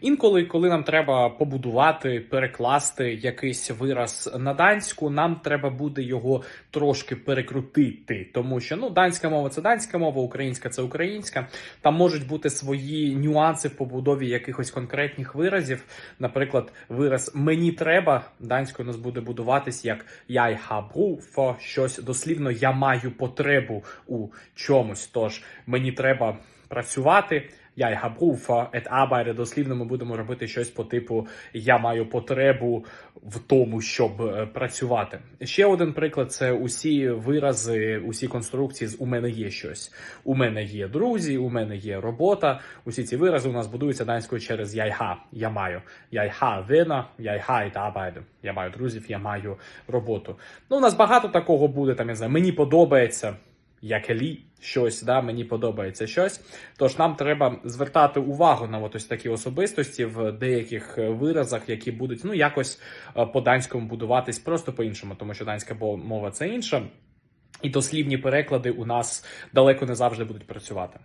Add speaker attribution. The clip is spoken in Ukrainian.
Speaker 1: Інколи, коли нам треба побудувати, перекласти якийсь вираз на данську, нам треба буде його трошки перекрутити, тому що ну данська мова це данська мова, українська це українська. Там можуть бути свої нюанси в побудові якихось конкретних виразів. Наприклад, вираз мені треба данською нас буде будуватись як я хабру фо щось дослівно я маю потребу у чомусь. Тож мені треба працювати. Я хабру фо ет arbeite. дослівно ми будемо робити щось по типу я маю потребу в тому, щоб е, працювати. Ще один приклад це усі вирази, усі конструкції з у мене є щось. У мене є друзі, у мене є робота. Усі ці вирази у нас будуються данською через яйха. Я маю. Яйха вина, яйха і arbeite. Я маю друзів, я маю роботу. Ну, у нас багато такого буде. Там я знаю, мені подобається. Як лі, щось, да, мені подобається щось. Тож нам треба звертати увагу на от ось такі особистості в деяких е, виразах, які будуть ну якось е, по данському будуватись просто по-іншому, тому що данська мова це інша, і дослівні переклади у нас далеко не завжди будуть працювати.